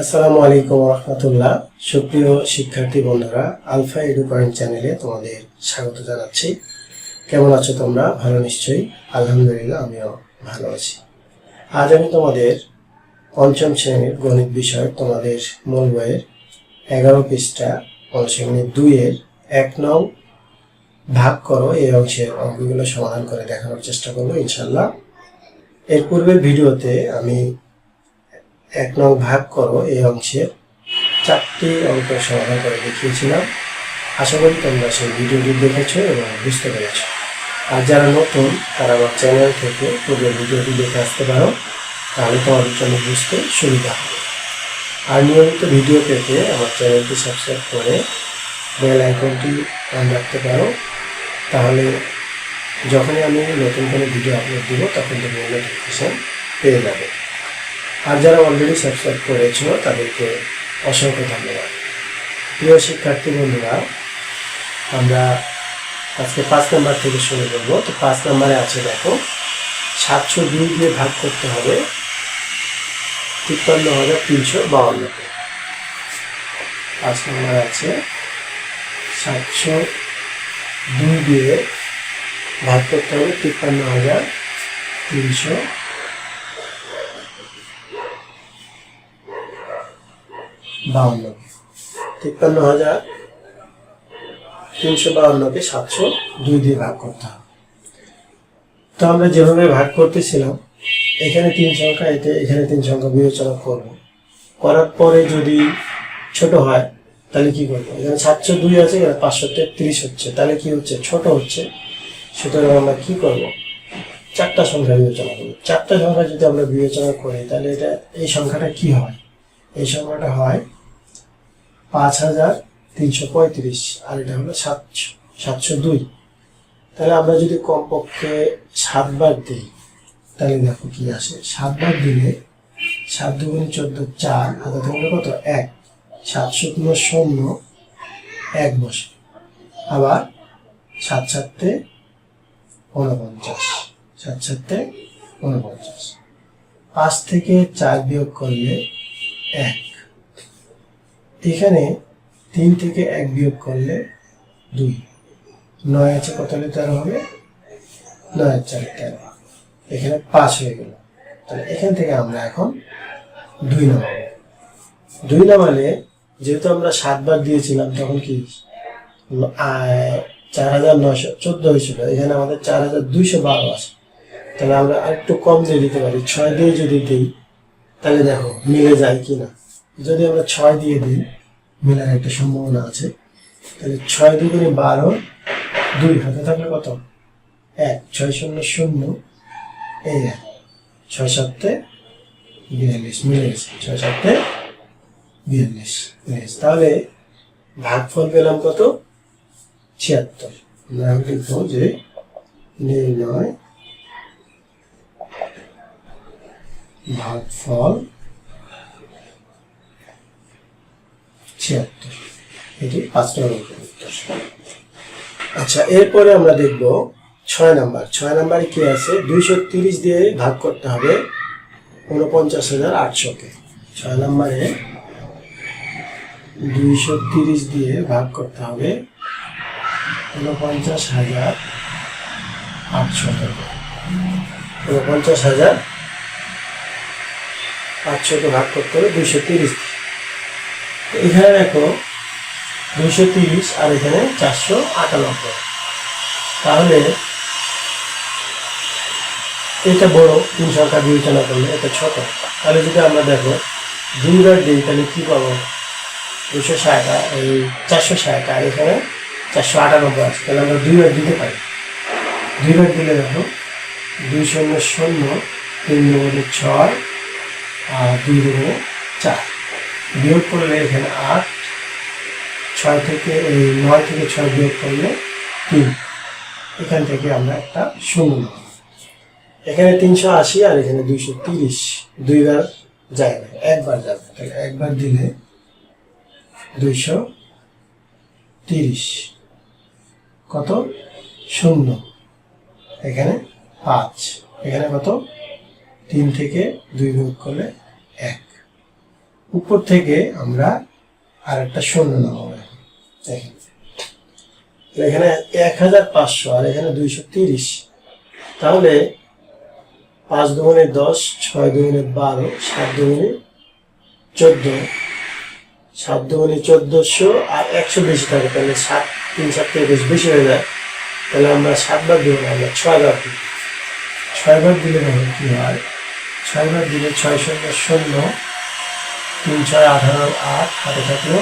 আসসালামু আলাইকুম রহমতুল্লাহ। সুপ্রিয় শিক্ষার্থী বন্ধুরা, আলফা এডু পয়েন্ট চ্যানেলে তোমাদের স্বাগত জানাচ্ছি। কেমন আছো তোমরা? ভালো নিশ্চয়ই? আলহামদুলিল্লাহ, আমিও ভালো আছি। আজ আমি তোমাদের পঞ্চম শ্রেণির গণিত বিষয় তোমাদের মূল বইয়ের এগারো পৃষ্ঠা অনুশ্রেণী দুইয়ের এক নং ভাগ করো। এই অংশের অঙ্কগুলো সমাধান করে দেখানোর চেষ্টা করব ইনশাল্লাহ এর পূর্বের ভিডিওতে আমি এক নং ভাগ করো এই অংশের চারটি অঙ্ক সমাধান করে দেখিয়েছিলাম। আশা করি তোমরা সেই ভিডিওটি দেখেছ এবং বুঝতে পেরেছ। আর যারা নতুন, তারা আমার চ্যানেল থেকে পূর্বের ভিডিওটি দেখে আসতে পারো। তাহলে তোমাদের জন্য বুঝতে সুবিধা হবে। আর নিয়মিত ভিডিও পেতে আমার চ্যানেলটি সাবস্ক্রাইব করে বেল আইকনটি অন রাখতে পারো। তাহলে যখনই আমি নতুন কোনো ভিডিও আপলোড দিব, তখন তুমি নোটিফিকেশান পেয়ে যাবে। আর যারা অলরেডি সাবস্ক্রাইব করেছ, তাদেরকে অসংখ্য ধন্যবাদ। প্রিয় শিক্ষার্থী বন্ধুরা, আমরা আজকে পাঁচ নাম্বার থেকে শুরু করব। তো পাঁচ নাম্বারে আছে, দেখো, সাতশো দুই দিয়ে ভাগ করতে হবে তিপ্পান্ন হাজার তিনশো বাউন্নকে পাঁচ নাম্বার আছে, সাতশো দুই দিয়ে ভাগ করতে হবে তিপ্পান্ন হাজার তিনশো বাউন্ন। তিপ্পান্ন হাজার তিনশো বাউন্নকে সাতশো দুই দিয়ে ভাগ করতে হবে। তো আমরা যেভাবে ভাগ করতেছিলাম, এখানে তিন সংখ্যা, এতে এখানে তিন সংখ্যা বিবেচনা করব। করার পরে যদি ছোট হয়, তাহলে কি করব? এখানে সাতশো দুই আছে, এখানে পাঁচশো তেত্রিশ হচ্ছে। তাহলে কি হচ্ছে? ছোট হচ্ছে। সুতরাং আমরা কি করব? চারটা সংখ্যা বিবেচনা করব। চারটা সংখ্যা যদি আমরা বিবেচনা করি, তাহলে এটা, এই সংখ্যাটা কি হয়? এই সংখ্যাটা হয় পাঁচ হাজার তিনশো পঁয়ত্রিশ আর এটা হলো সাতশো সাতশো দুই। তাহলে আমরা যদি কমপক্ষে সাতবার দিই, তাহলে দেখো কি আসে। সাতবার দিলে সাত দুগুণ চোদ্দ, চার হাতে থাকলে কত? এক। সাতশো কোনো শূন্য, এক বসে। আবার সাত সাতে উনপঞ্চাশ সাত সাতে উনপঞ্চাশ পাঁচ থেকে চার বিয়োগ করলে এক। এখানে তিন থেকে এক বিয়োগ করলে দুই। নয় আছে কত হলে তেরো হবে? নয় চার তেরো। এখানে পাঁচ হয়ে গেল। তাহলে এখান থেকে আমরা এখন দুই নামাবো। দুই নামালে যেহেতু আমরা সাতবার দিয়েছিলাম, তখন কি চার হাজার নয়শো চোদ্দ হয়েছিল। এখানে আমাদের চার হাজার দুইশো বারো আছে। তাহলে আমরা আরেকটু কম দিয়ে দিতে পারি। ছয় দিয়ে যদি দিই, তাহলে দেখো মিলে যায় কি না যদি আমরা ছয় দিয়ে দিই, মেলার একটা সম্ভাবনা আছে, তাহলে ছয় দুগুণে বারো, দুই হাতে থাকলে কত? এক, ছয় শূন্য শূন্য, এই এক, ছয় সাতে বিয়াল্লিশ, মিলে গেছে, ছয় সাতে বিয়াল্লিশ। তাহলে ভাগফল পেলাম কত? ছিয়াত্তর। এখন লিখব যে নির্ণয় ভাগফল ছিয়াত্তর। এটি পাঁচ নম্বর উত্তর। আচ্ছা এরপরে আমরা দেখব ছয় নাম্বার। ছয় নাম্বারে কি আছে? দুইশো তিরিশ দিয়ে ভাগ করতে হবে উনপঞ্চাশ হাজার আটশোকে। ছয় নাম্বারে দুইশো তিরিশ দিয়ে ভাগ করতে হবে উনপঞ্চাশ হাজার আটশোকে। উনপঞ্চাশ হাজার আটশোকে ভাগ করতে হবে দুইশো তিরিশ এখানে দেখো দুইশো তিরিশ আর এখানে চারশো আটানব্বই। তাহলে এটা বড়, তিন সংখ্যা বিবেচনা করলে এটা ছোট। তাহলে যদি আমরা দেখো দুইবার দিই তাহলে কী পাবো? দুশো ষাট এই চারশো ষাট, আর এখানে চারশো আটানব্বই আছে। তাহলে আমরা দুইবার দিতে পারি। দুইবার দিলে দেখো, দুই শূন্য শূন্য তিন দুগুণে ছয় আর দুই দুগুণে চার। বিয়োগ করলে এখানে আট, ছয় থেকে, এই নয় থেকে ছয় বিয়োগ করলে তিন। এখান থেকে আমরা একটা শূন্য। এখানে তিনশো আশি আর এখানে দুইশো তিরিশ দুইবার যায় না, একবার যাবে তাহলে একবার দিলে দুইশো তিরিশ। কত? শূন্য। এখানে পাঁচ। এখানে কত? তিন থেকে দুই বিয়োগ করলে এক। উপর থেকে আমরা আর একটা শূন্য নামাবো এখন। এক হাজার পাঁচশো আর এখানে দুইশো তিরিশ। তাহলে পাঁচ দুগুণে দশ, ছয় দুগুণে বারো, সাত দুগুণে চোদ্দ। সাত দুগুণে চোদ্দশো আর একশো বেশি থাকে, তাহলে সাত, তিন, সাত থেকে বেশ হয়ে যায়। তাহলে আমরা সাতবার দেবো না আমরা ছয়বার দিই। ছয়বার দিলে কি হয়? ছয়বার দিলে ছয় শূন্য শূন্য। তিন ছয় আঠারো আট হাতে থাকল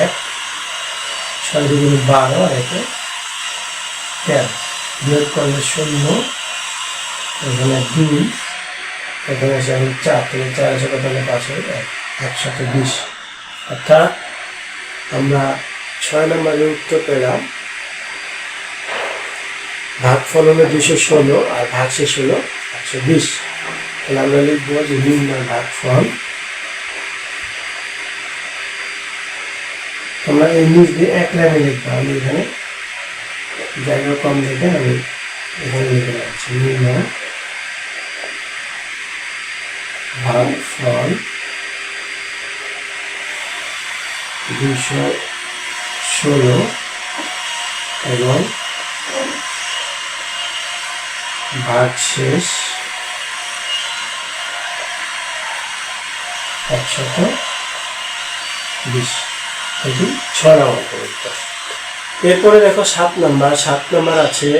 এক, ছয় দুগুণে বারো, আর একে তেরো। বিয়োগ করলে শূন্য, এখানে দুই, এখানে এসে আমি চার থেকে চার এসে কত এক, একসাথে বিশ। অর্থাৎ আমরা ছয় নম্বরের উত্তর পেলাম। ভাগ ফল হলো দুশো ষোলো আর ভাগ শেষ হলো একশো বিশ। তাহলে আমরা লিখব যে নির্ণয় ভাগ ফল তোমরা এই নিচ দিয়ে এক লাইনে লিখব, আমি এখানে জায়গা কম দেখে আমি এখানে লিখে রাখছি। নির্ণয় ভাগ ফল দুশো ষোলো এবং ভাগ শেষ একশত বিশ এটি ছয় নম্বর পরীক্ষা এরপরে দেখো সাত নাম্বার সাত নাম্বার আছে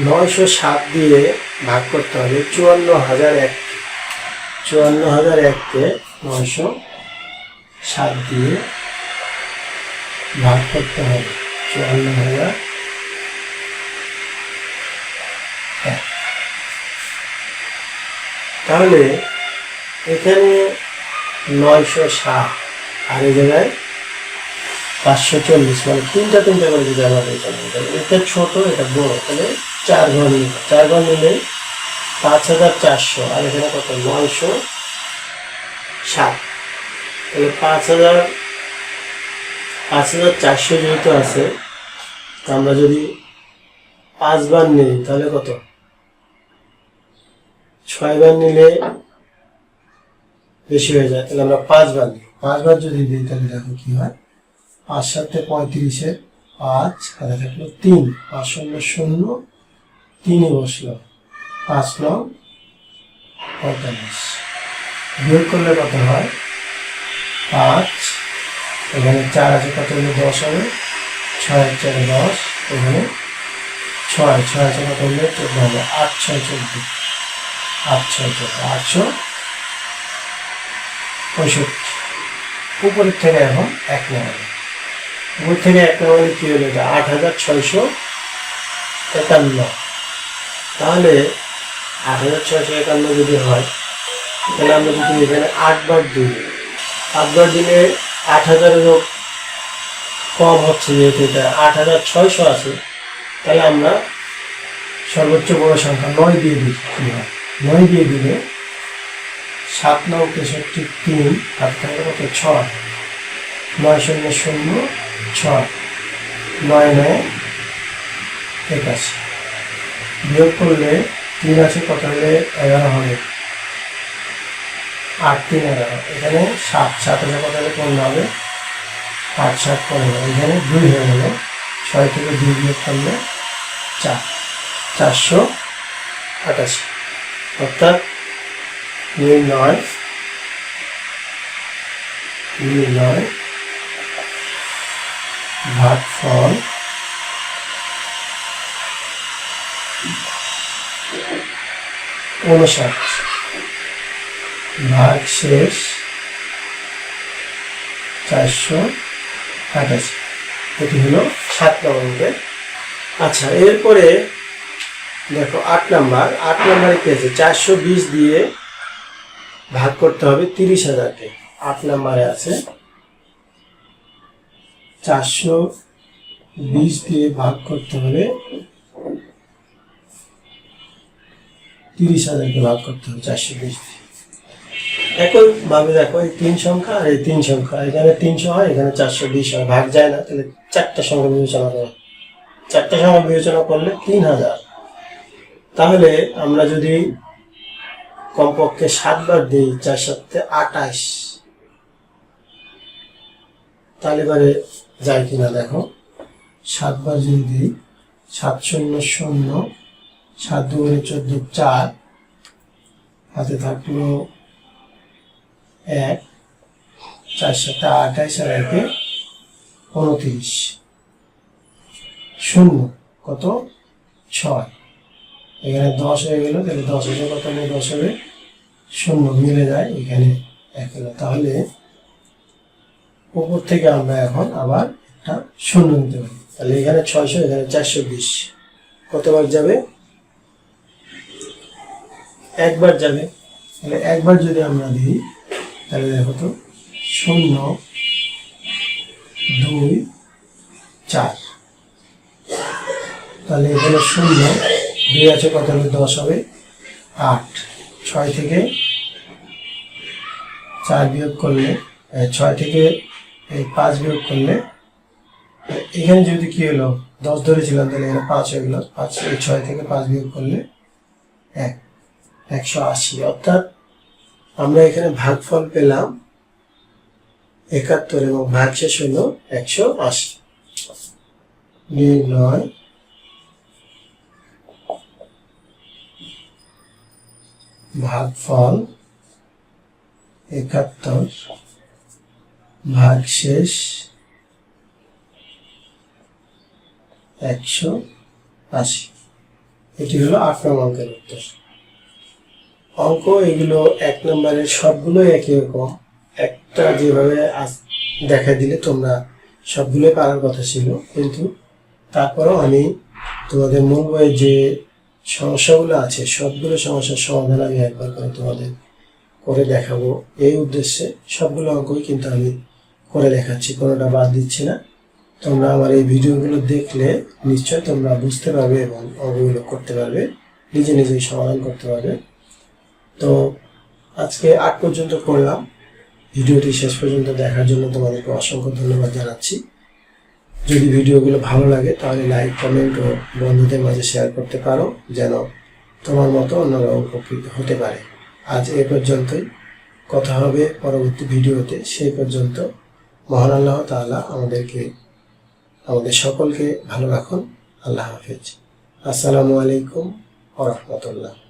নয়শো সাত দিয়ে ভাগ করতে হবে চুয়ান্ন হাজার এক চুয়ান্ন হাজার এককে নয়শো সাত দিয়ে ভাগ করতে হবে চুয়ান্ন হাজার তাহলে এখানে নয়শো সাত। আর এই জায়গায় পাঁচশো চল্লিশ। মানে তিনটা তিনটা করে যদি আমরা এটা এটা ছোট, এটা বড়। তাহলে চার ঘর চার ঘর নিলে পাঁচ হাজার চারশো। আর এখানে কত? নয়শো সাত। তাহলে পাঁচ হাজার পাঁচ হাজার চারশো যেহেতু আছে আমরা যদি পাঁচবার নিই তাহলে কত? ছয়বার নিলে বেশি হয়ে যায়, তাহলে আমরা পাঁচবার নিই পাঁচবার যদি দিই, তাহলে দেখো কি হয়? পাঁচ সাথে পঁয়ত্রিশে পাঁচ হাতে থাকল তিন। পাঁচ শূন্য শূন্য তিনই বসল। পাঁচ নং পঁয়তাল্লিশ। বিয়োগ করলে কত হয়? পাঁচ। এখানে চার আছে, কত হলে? দশ হবে। ছয় আর চারে দশ, এখানে ছয়। ছয় আছে, কত হলে? চোদ্দ হবে। আট ছয় চোদ্দ। আট ছয় চোদ্দ। আটশো পঁয়ষট্টি। উপরের থেকে এখন এক নম্বর। উপর থেকে এক নম্বরে কি হলো? এটা আট হাজার ছয়শো একান্ন। তাহলে আট হাজার ছয়শো একান্ন যদি হয়, তাহলে আমরা যদি এখানে আটবার দিই আটবার দিলে আট হাজারেরও কম হচ্ছে যেহেতু এটা আট হাজার ছয়শো আছে, তাহলে আমরা সর্বোচ্চ বড় সংখ্যা নয় দিয়ে হয়? নয় দিয়ে দিলে সাত নং তেষট্টি তিন হাত থাকলে কত ছয়। নয় শূন্য শূন্য ছয়। নয় নয় একাশি। বিয়োগ করলে তিন আছে কত হলে এগারো হবে। আট তিন এগারো। এখানে সাত সাত আছে কত হলে পনেরো হবে। আট সাত পনেরো। এখানে দুই হয়ে গেল। ছয় থেকে দুই বিয়োগ করলে চার। চারশো আটাশি। অর্থাৎ নির্ণয় নির্ণয় ভাগফল উনষাট ভাগ শেষ চারশো আঠাশি। এটি হলো সাত নম্বরের আচ্ছা এরপরে দেখো আট নাম্বার। আট নাম্বারে কি চারশো বিশ দিয়ে ভাগ করতে হবে তিরিশ হাজারকে। আট নাম্বারে আছে। চারশো বিশ দিয়ে ভাগ করতে হবে তিরিশ হাজারকে ভাগ করতে হবে চারশো বিশ দিয়ে। একই ভাবে দেখো, এই তিন সংখ্যা আর এই তিন সংখ্যা। এখানে তিনশো হয়, এখানে চারশো বিশ হয়। ভাগ যায় না, তাহলে চারটা সংখ্যা বিবেচনা করে। চারটা সংখ্যা বিবেচনা করলে তিন হাজার। তাহলে আমরা যদি কমপক্ষে সাতবার দিই চার সাথে আটাইশ তাহলে এবারে যায় কিনা দেখো। সাতবার যদি দিই, সাত শূন্য শূন্য, সাত দুগুণে চোদ্দ চার, হাতে থাকল এক, চার সাথে আঠাইশ আর একে উনত্রিশ। শূন্য, কত? ছয়। এখানে দশ হয়ে গেল, তাহলে দশ হাজার কত হলে দশ হবে শূন্য, মিলে যায় এখানে এক হলো। তাহলে উপর থেকে আমরা এখন আবার একটা শূন্য নিতে পারি। তাহলে এখানে ছয়শো, এখানে চারশো বিশ। কতবার যাবে? একবার যাবে। তাহলে একবার যদি আমরা দিই, তাহলে দেখো তো, শূন্য, দুই, চার। তাহলে এখানে শূন্য দুই আছে কত হলে দশ হবে। আট, ছয় থেকে চার বিয়োগ করলে ছয় থেকে এই পাঁচ বিয়োগ করলে এখানে যদি কি হলো? দশ ধরেছিলাম, তাহলে এখানে পাঁচ হয়ে গেলো। পাঁচ ছয় থেকে পাঁচ বিয়োগ করলে এক, একশো আশি। অর্থাৎ আমরা এখানে ভাগফল পেলাম একাত্তর এবং ভাগশেষ হলো একশো আশি। নির্ণয় ভাগফল একাত্তর, ভাগশেষ একশো আশি। এটি হলো আট নম্বর অঙ্কের উত্তর। অঙ্ক এগুলো এক নম্বরের সবগুলোই একই রকম। একটা যেভাবে দেখা দিলে তোমরা সবগুলোই পারার কথা ছিল, কিন্তু তারপরেও আমি তোমাদের মূল বইয়ে যে সমস্যাগুলো আছে, সবগুলো সমস্যার সমাধান আমি একবার করে তোমাদের করে দেখাবো। এই উদ্দেশ্যে সবগুলো অঙ্কই কিন্তু আমি করে দেখাচ্ছি, কোনোটা বাদ দিচ্ছি না। তোমরা আমার এই ভিডিওগুলো দেখলে নিশ্চয় তোমরা বুঝতে পারবে এবং অঙ্কগুলো করতে পারবে, নিজে নিজেই সমাধান করতে পারবে। তো আজকে আট পর্যন্ত করলাম। ভিডিওটি শেষ পর্যন্ত দেখার জন্য তোমাদেরকে অসংখ্য ধন্যবাদ জানাচ্ছি। যদি ভিডিওগুলো ভালো লাগে, তাহলে লাইক কমেন্ট ও বন্ধুদের মাঝে শেয়ার করতে পারো, যেন তোমার মতো অন্যরা উপকৃত হতে পারে। আজ এ পর্যন্তই। কথা হবে পরবর্তী ভিডিওতে। সেই পর্যন্ত মহান আল্লাহ তাআলা আমাদেরকে, আমাদের সকলকে ভালো রাখুন। আল্লাহ হাফেজ। আসসালামু আলাইকুম রাহমাতুল্লাহ।